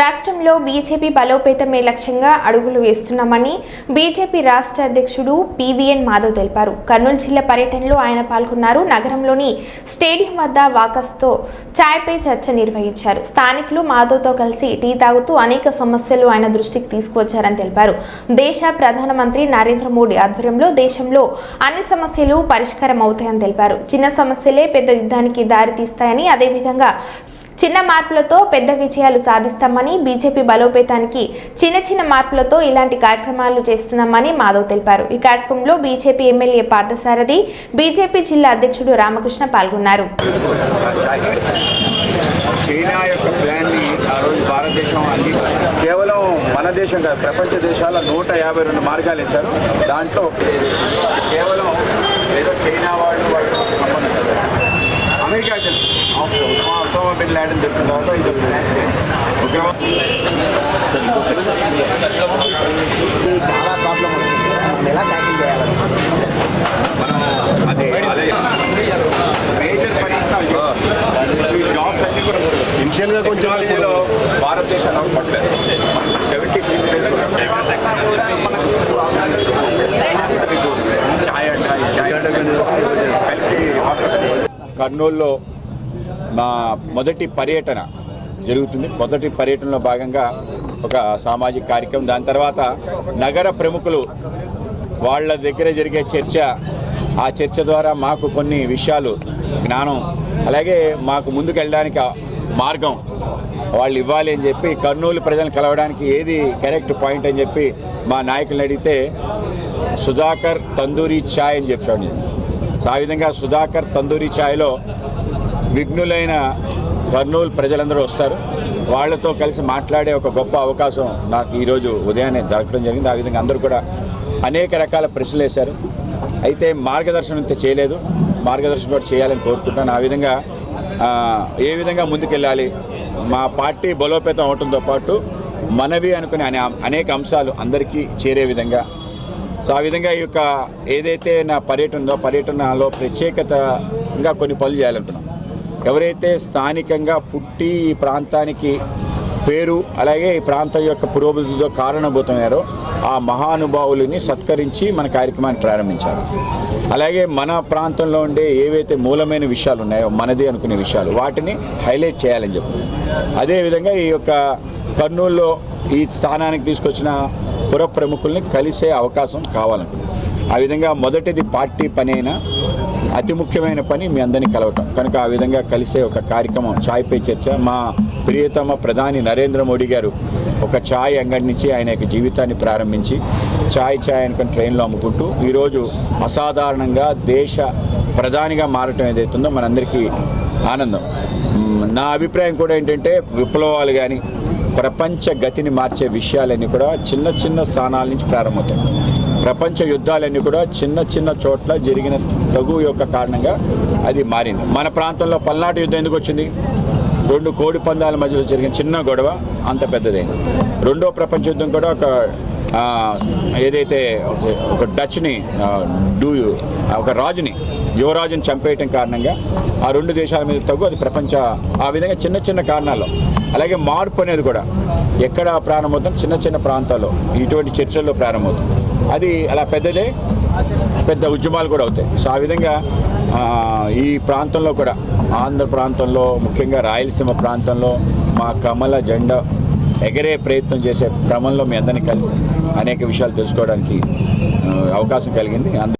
రాష్ట్రంలో బీజేపీ బలోపేతమే లక్ష్యంగా అడుగులు వేస్తున్నామని బీజేపీ రాష్ట్ర అధ్యక్షుడు పీవీఎన్ మాధవ్ తెలిపారు. కర్నూలు జిల్లా పర్యటనలో ఆయన పాల్గొన్నారు. నగరంలోని స్టేడియం వద్ద వాకస్తో ఛాయ్పై చర్చ నిర్వహించారు. స్థానికులు మాధవ్తో కలిసి టీ తాగుతూ అనేక సమస్యలు ఆయన దృష్టికి తీసుకువచ్చారని తెలిపారు. దేశ ప్రధానమంత్రి నరేంద్ర మోడీ ఆధ్వర్యంలో దేశంలో అన్ని సమస్యలు పరిష్కారం అవుతాయని తెలిపారు. చిన్న సమస్యలే పెద్ద యుద్ధానికి దారితీస్తాయని అదేవిధంగా చిన్న మార్పులతో పెద్ద విజయాలు సాధిస్తామని బీజేపీ బలోపేతానికి చిన్న చిన్న మార్పులతో ఇలాంటి కార్యక్రమాలు చేస్తున్నామని మాధవ్ తెలిపారు. ఈ కార్యక్రమంలో బీజేపీ ఎమ్మెల్యే పార్థసారథి బీజేపీ జిల్లా అధ్యక్షుడు రామకృష్ణ పాల్గొన్నారు. చైనా యొక్క ప్లాన్ని ఆ రోజు భారతదేశం అంగీ కేవలం మన దేశం కాదు ప్రపంచ దేశాల నూట యాభై రెండు మార్గాలు ఇచ్చారు. దాంట్లో కేవలం ఏదో చైనా వాళ్ళు అమెరికా ఒసామా బిన్ లాడెన్ దొరికిన తర్వాత ఇది చాలా ప్రాబ్లం మనం ఎలా ట్యాకిల్ చేయాలని మనం అదే అదే మేజర్ పరిస్థితులు ఈ జాబ్స్ అన్ని కూడా ఇనిషియల్గా కొంచెం టెక్నాలజీలో భారతదేశాన్ని అవపడలేదు సెవెంటీ ఛాయ్ అంట ఈ ఛాయ్ అంట కలిసి ఆఫీస్ కర్నూలులో మా మొదటి పర్యటన జరుగుతుంది. మొదటి పర్యటనలో భాగంగా ఒక సామాజిక కార్యక్రమం. దాని తర్వాత నగర ప్రముఖులు వాళ్ళ దగ్గర జరిగే చర్చ. ఆ చర్చ ద్వారా మాకు కొన్ని విషయాలు జ్ఞానం అలాగే మాకు ముందుకు వెళ్ళడానికి మార్గం వాళ్ళు ఇవ్వాలి అని చెప్పి కర్నూలు ప్రజలను కలవడానికి ఏది కరెక్ట్ పాయింట్ అని చెప్పి మా నాయకులను అడిగితే సుధాకర్ తందూరి ఛాయ్ అని చెప్పాడు. సో ఆ విధంగా సుధాకర్ తందూరి ఛాయ్లో విఘ్నులైన కర్నూలు ప్రజలందరూ వస్తారు. వాళ్ళతో కలిసి మాట్లాడే ఒక గొప్ప అవకాశం నాకు ఈరోజు ఉదయాన్నే దొరకడం జరిగింది. ఆ విధంగా అందరూ కూడా అనేక రకాల ప్రశ్నలు వేశారు. అయితే మార్గదర్శనం ఇంత చేయలేదు. మార్గదర్శనం కూడా చేయాలని కోరుకుంటున్నాను. ఆ విధంగా ఏ విధంగా ముందుకెళ్ళాలి? మా పార్టీ బలోపేతం అవడంతో పాటు మనవి అనుకునే అనే- అనేక అంశాలు అందరికీ చేరే విధంగా సో ఆ విధంగా ఈ యొక్క ఏదైతే నా పర్యటన ఉందో పర్యటనలో ఇంకా కొన్ని పనులు చేయాలంటున్నాం. ఎవరైతే స్థానికంగా పుట్టి ఈ ప్రాంతానికి పేరు అలాగే ఈ ప్రాంతం యొక్క పురోభివృద్ధిలో కారణభూతమయ్యారో ఆ మహానుభావులని సత్కరించి మన కార్యక్రమాన్ని ప్రారంభించారు అలాగే మన ప్రాంతంలో ఉండే ఏవైతే మూలమైన విషయాలు ఉన్నాయో మనది అనుకునే విషయాలు వాటిని హైలైట్ చేయాలని చెప్పి. అదేవిధంగా ఈ యొక్క కర్నూలులో ఈ స్థానానికి తీసుకొచ్చిన పుర ప్రముఖుల్ని కలిసే అవకాశం కావాలనుకుంటున్నాం ఆ విధంగా మొదటిది పార్టీ పని అయినా అతి ముఖ్యమైన పని మీ అందరినీ కలవటం. కనుక ఆ విధంగా కలిసే ఒక కార్యక్రమం ఛాయ్ పై చర్చ. మా ప్రియతమ ప్రధాని నరేంద్ర మోడీ గారు ఒక ఛాయ్ అంగడి నుంచి ఆయన యొక్క జీవితాన్ని ప్రారంభించి ఛాయ్ ఛాయ్ అనుకుని ట్రైన్లో అమ్ముకుంటూ ఈరోజు అసాధారణంగా దేశ ప్రధానిగా మారటం ఏదైతుందో మనందరికీ ఆనందం. నా అభిప్రాయం కూడా ఏంటంటే విప్లవాలు కానీ ప్రపంచ గతిని మార్చే విషయాలన్నీ కూడా చిన్న చిన్న స్థానాల నుంచి ప్రారంభమవుతాయి. ప్రపంచ యుద్ధాలన్నీ కూడా చిన్న చిన్న చోట్ల జరిగిన తగు యొక్క కారణంగా అది మారింది. మన ప్రాంతంలో పల్నాటి యుద్ధం ఎందుకు వచ్చింది? రెండు కోడి పందాల మధ్యలో జరిగిన చిన్న గొడవ అంత పెద్దదైంది రెండో ప్రపంచ యుద్ధం కూడా ఒక ఏదైతే ఒక- డచ్ని డూ ఒక రాజుని యువరాజుని చంపేయటం కారణంగా ఆ రెండు దేశాల మీద తగ్గు అది ప్రపంచ ఆ విధంగా చిన్న చిన్న కారణాల్లో. అలాగే మార్పు అనేది కూడా ఎక్కడ ప్రారంభమవుతుంది చిన్న చిన్న ప్రాంతాల్లో ఇటువంటి చర్చల్లో ప్రారంభమవుతుంది. అది అలా పెద్దదే పెద్ద ఉద్యమాలు కూడా అవుతాయి. సో ఆ విధంగా ఈ ప్రాంతంలో కూడా ఆంధ్ర ప్రాంతంలో ముఖ్యంగా రాయలసీమ ప్రాంతంలో మా కమల జెండా ఎగరే ప్రయత్నం చేసే క్రమంలో మీ అందరినీ కలిసి అనేక విషయాలు తెలుసుకోవడానికి అవకాశం కలిగింది.